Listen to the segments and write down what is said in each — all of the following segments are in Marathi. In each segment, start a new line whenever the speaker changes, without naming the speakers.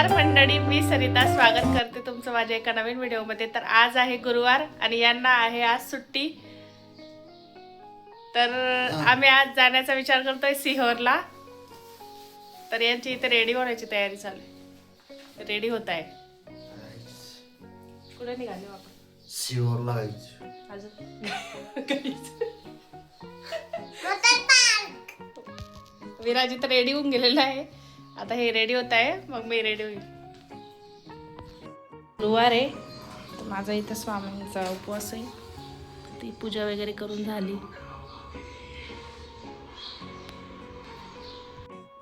नमस्कार मंडळी मी सरिता. स्वागत करते तुमचं माझ्या एका नवीन व्हिडिओमध्ये. तर आज आहे गुरुवार आणि यांना आहे आज सुट्टी. तर आम्ही आज जाण्याचा विचार करतोय सिहोरला. तर यांची इथे रेडी होण्याची तयारी चालू आहे. रेडी होत आहे. कुठे निघाले हो आपण? अजून? विराज इथं रेडी होऊन गेलेला आहे. आता हे रेडी होत आहे. मग मी रेडी होईल. गुरुवार आहे. तर माझा इथं स्वामींचा उपवास आहे. ती पूजा वगैरे करून झाली.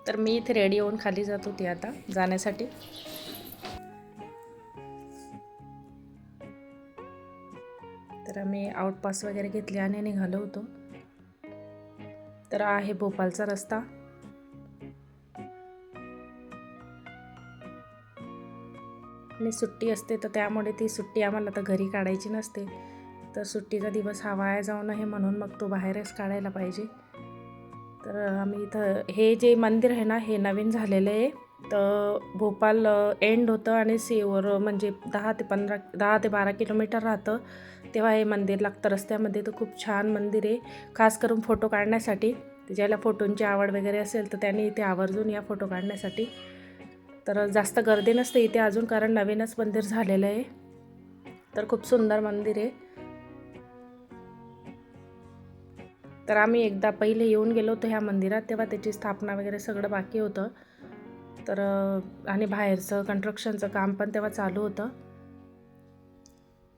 तर मी इथे रेडी होऊन खाली जात होती आता जाण्यासाठी. तर आम्ही आउटपास वगैरे घेतले आणि निघालो होतो. तर आहे भोपालचा रस्ता. आणि सुट्टी असते तर त्यामुळे ती सुट्टी आम्हाला तर घरी काढायची नसते. तर सुट्टीचा दिवस हा वाया जाऊ नये म्हणून मग तो बाहेरच काढायला पाहिजे. तर आम्ही इथं हे जे मंदिर आहे ना हे नवीन झालेलं आहे. तर भोपाल एंड होतं आणि सेवर म्हणजे दहा ते पंधरा दहा ते बारा किलोमीटर राहतं. तेव्हा हे मंदिर लागतं. रस्त्यामध्ये तर खूप छान मंदिर आहे. खास करून फोटो काढण्यासाठी. ज्याला फोटोंची आवड वगैरे असेल तर त्यांनी इथे आवर्जून या फोटो काढण्यासाठी. तर जास्त गर्दी नसते इथे अजून कारण नवीनच मंदिर झालेलं आहे. तर खूप सुंदर मंदिर आहे. तर आम्ही एकदा पहिले येऊन गेलो होतो ह्या मंदिरात तेव्हा त्याची स्थापना वगैरे सगळं बाकी होतं. तर आणि बाहेरचं कन्स्ट्रक्शनचं काम पण तेव्हा चालू होतं.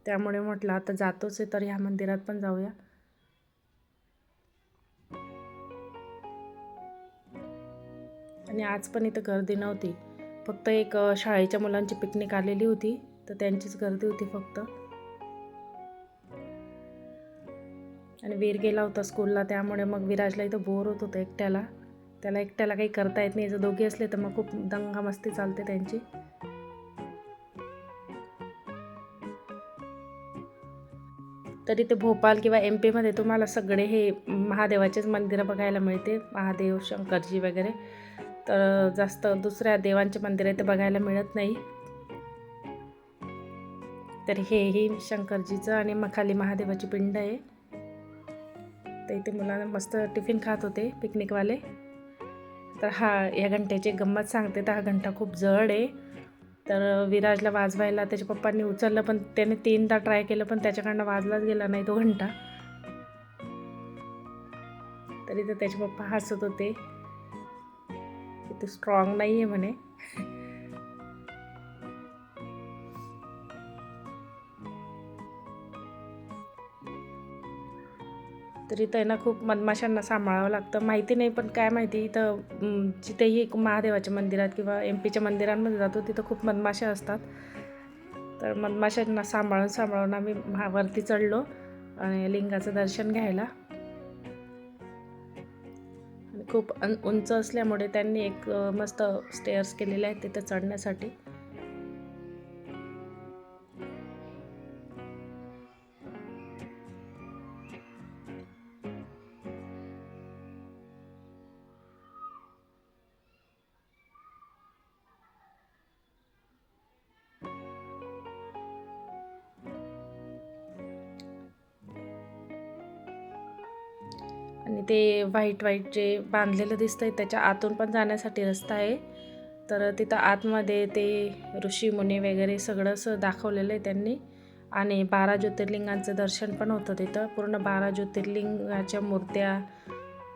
त्यामुळे म्हटलं आता जातोच आहे तर ह्या मंदिरात पण जाऊया. आणि आज पण इथं गर्दी नव्हती. फक्त एक शाळेच्या मुलांची पिकनिक आलेली होती तर त्यांचीच गर्दी होती फक्त. आणि वीर गेला होता स्कूलला त्यामुळे मग विराजला इथं बोर होत होतं एकट्याला. त्याला एकट्याला काही करता येत नाही जर दोघे असले तर मग खूप दंगा मस्ती चालते त्यांची. तरी ते भोपाल किंवा एम पीमध्ये तुम्हाला सगळे हे महादेवाचेच मंदिरं बघायला मिळते महादेव शंकरजी वगैरे. तर जास्त दुसऱ्या देवांचे मंदिर आहे ते बघायला मिळत नाही. तर हेही शंकरजीचं आणि मखाली महादेवाची पिंड आहे. तर इथे मुलांना मस्त टिफिन खात होते पिकनिकवाले. तर हा या घंट्याची गंमत सांगते. तर हा घंटा खूप जड आहे. तर विराजला वाजवायला त्याच्या पप्पांनी उचललं पण त्याने तीनदा ट्राय केलं पण त्याच्याकडनं वाजलाच गेला नाही तो घंटा. तरी तर त्याचे पप्पा हसत होते. तू स्ट्रॉंग नाही आहे म्हणे. तर त्यांना आहे ना खूप मधमाशांना सांभाळावं लागतं. माहिती नाही पण काय माहिती इथं जिथेही एक महादेवाच्या मंदिरात किंवा एम पीच्या मंदिरांमध्ये जातो तिथं खूप मधमाशा असतात. तर मधमाशांना सांभाळून सांभाळून आम्ही वरती चढलो आणि लिंगाचं दर्शन घ्यायला. खूप अन उंच असल्यामुळे त्यांनी एक मस्त स्टेअर्स केलेले आहेत तिथं चढण्यासाठी. आणि ते व्हाईट व्हाईट जे बांधलेलं दिसतंय त्याच्या आतून पण जाण्यासाठी रस्ता आहे. तर तिथं आतमध्ये ते ऋषी मुनी वगैरे सगळं असं दाखवलेलं आहे त्यांनी. आणि बारा ज्योतिर्लिंगांचं दर्शन पण होतं तिथं. पूर्ण बारा ज्योतिर्लिंगाच्या मूर्त्या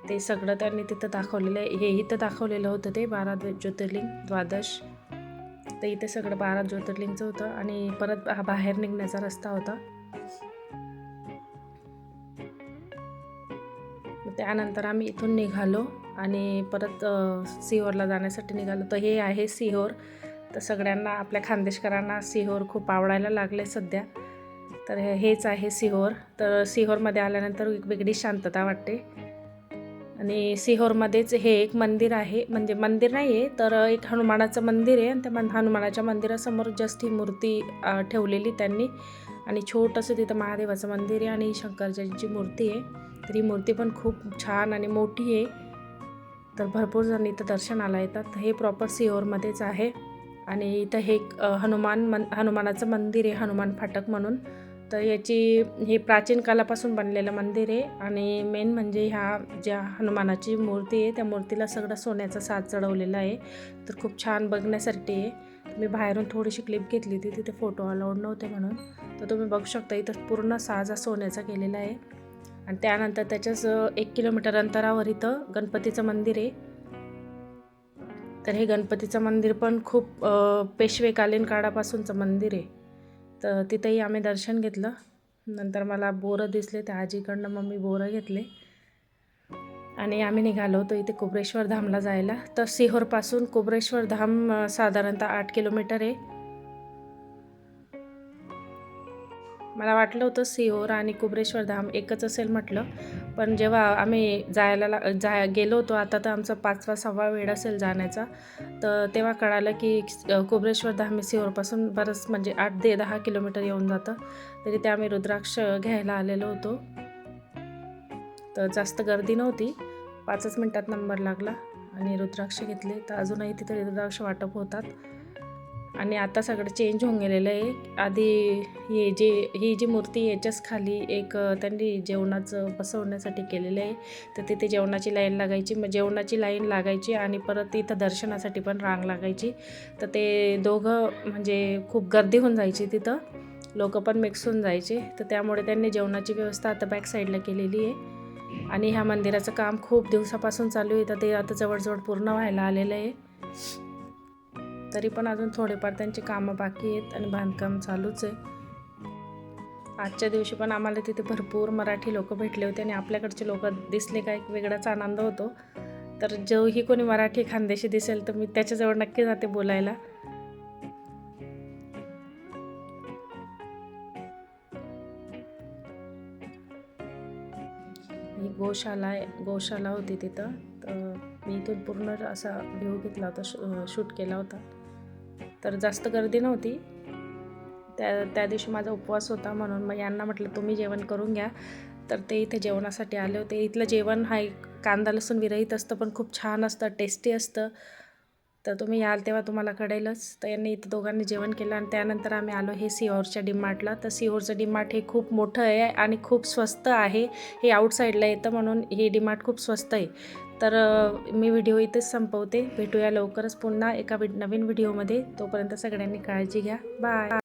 ते सगळं त्यांनी तिथं दाखवलेलं आहे. हे इथं दाखवलेलं होतं ते बारा ज्योतिर्लिंग द्वादश. तर इथे सगळं बारा ज्योतिर्लिंगचं होतं आणि परत हा बाहेर निघण्याचा रस्ता होता. त्यानंतर आम्ही इथून निघालो आणि परत सिहोरला जाण्यासाठी निघालो. तर हे आहे सिहोर. तर सगळ्यांना आपल्या खानदेशकरांना सिहोर खूप आवडायला लागले सध्या. तर हेच आहे सिहोर. तर सिहोरमध्ये आल्यानंतर एक वेगळी शांतता वाटते. आणि सिहोरमध्येच हे एक मंदिर आहे. म्हणजे मंदिर नाही आहे तर एक हनुमानाचं मंदिर आहे. आणि त्या मन हनुमानाच्या मंदिरासमोर जस्ट ही मूर्ती ठेवलेली त्यांनी. आणि छोटंसं तिथं महादेवाचं मंदिर आहे आणि शंकरजींची मूर्ती आहे. तर ही मूर्ती पण खूप छान आणि मोठी आहे. तर भरपूर जण इथं दर्शनाला येतात. हे प्रॉपर सिहोरमध्येच आहे. आणि इथं हे एक, हनुमान मन हनुमानाचं मंदिर आहे हनुमान फाटक म्हणून. तर याची हे प्राचीन कालापासून बनलेलं मंदिर आहे. आणि मेन म्हणजे ह्या ज्या हनुमानाची मूर्ती आहे त्या मूर्तीला सगळं सोन्याचा साज चढवलेला आहे. तर खूप छान बघण्यासाठी आहे. मी बाहेरून थोडीशी क्लिप घेतली होती तिथे फोटो अलाउड नव्हते म्हणून. तर तुम्ही बघू शकता इथं पूर्ण साज हा सोन्याचा केलेला आहे. आणि त्यानंतर त्याच्याच एक किलोमीटर अंतरावर इथं गणपतीचं मंदिर आहे. तर हे गणपतीचं मंदिर पण खूप पेशवेकालीन काळापासूनचं मंदिर आहे. तर तिथंही आम्ही दर्शन घेतलं. नंतर मला बोरं दिसले त्या आजीकडनं मग मी बोरं घेतले. आणि आम्ही निघालो होतो इथे कुबरेश्वर धामला जायला. तर सिहोरपासून कुबरेश्वर धाम साधारणतः आठ किलोमीटर आहे. मला वाटलं होतं सिहोर आणि कुबरेश्वर धाम एकच असेल म्हटलं. पण जेव्हा आम्ही जायला ला जाय गेलो होतो आता तर आमचा पाचवा सहावा वेळ असेल जाण्याचा. तर तेव्हा कळालं की कुबरेश्वर धाम हे सिहोरपासून बरंच म्हणजे आठ ते दहा किलोमीटर येऊन जातं. तरी ते आम्ही रुद्राक्ष घ्यायला आलेलो होतो. तर जास्त गर्दी नव्हती. पाचच मिनटात नंबर लागला आणि रुद्राक्ष घेतले. तर अजूनही तिथे रुद्राक्ष वाटप होतात. आणि आता सगळं चेंज होऊन गेलेलं आहे. आधी हे जे ही जी मूर्ती याच्याच खाली एक त्यांनी जेवणाचं बसवण्यासाठी केलेलं आहे. तर तिथे जेवणाची लाईन लागायची मग जेवणाची लाईन लागायची आणि परत इथं दर्शनासाठी पण रांग लागायची. तर ते दोघं म्हणजे खूप गर्दी होऊन जायची तिथं. लोक पण मिक्स होऊन जायचे. तर त्यामुळे त्यांनी जेवणाची व्यवस्था आता बॅक साईडला केलेली आहे. आणि ह्या मंदिराचं काम खूप दिवसापासून चालू आहे. तर ते आता जवळजवळ पूर्ण व्हायला आलेलं आहे. तरी पण अजून थोडेफार त्यांची कामं बाकी आहेत आणि बांधकाम चालूच आहे. आजच्या दिवशी पण आम्हाला तिथे भरपूर मराठी लोक भेटले होते आणि आपल्याकडचे लोक दिसले का एक वेगळाच आनंद होतो. तर जेवही कोणी मराठी खानदेशी दिसेल तर मी त्याच्याजवळ नक्की जाते बोलायला. ही गोशाला आहे गोशाला होती तिथं. तर मी इथून पूर्ण असा व्ह्यू घेतला होता शूट केला होता. तर जास्त गर्दी नव्हती. त्या त्या दिवशी माझा उपवास होता म्हणून मग यांना म्हटलं तुम्ही जेवण करून घ्या. तर ते इथे जेवणासाठी आले होते. इथलं जेवण हा एक कांदा लसूण विरहित असतं पण खूप छान असतं टेस्टी असतं. तर तुम्ही याल तेव्हा तुम्हाला कळेलच. तर यांनी इथं दोघांनी जेवण केलं आणि त्यानंतर आम्ही आलो हे सिहोरच्या डिमार्टला. तर सिहोरचं डिमार्ट हे खूप मोठं आहे आणि खूप स्वस्त आहे. हे आउटसाईडला येतं म्हणून हे डिमार्ट खूप स्वस्त आहे. तर मी व्हिडिओ इथेच संपवते. भेटूया लवकरच पुन्हा एका वि- नवीन व्हिडिओमध्ये. तोपर्यंत सगळ्यांनी काळजी घ्या. बाय.